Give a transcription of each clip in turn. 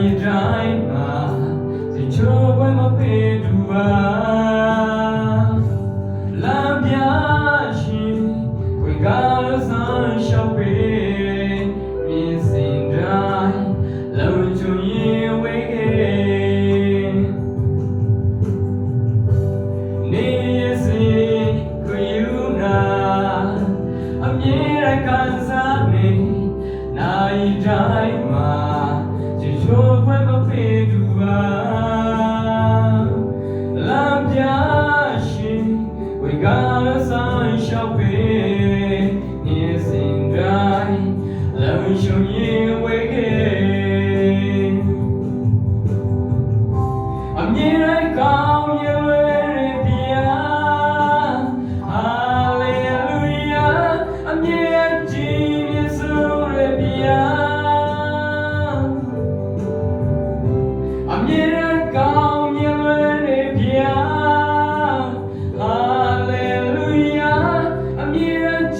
ရီတိုင်းမှာစိတ်ချိုးပွဲမပေတူပါလမ်းပြရှိဝေကားလို့ဆန်းရှောက်ပေမြင်စင်တိုင်းလုံချုံရင်ဝေးခဲ့နေရစီခယူနာအမြဲတမ်းကန်စားနေနိုင်တိုင်း ဝေကားလို့ဆိုင်ရှောက်ပေနေစ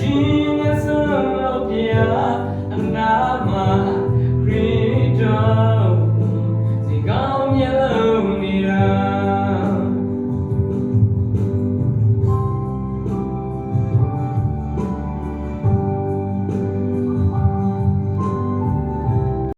genius of the que há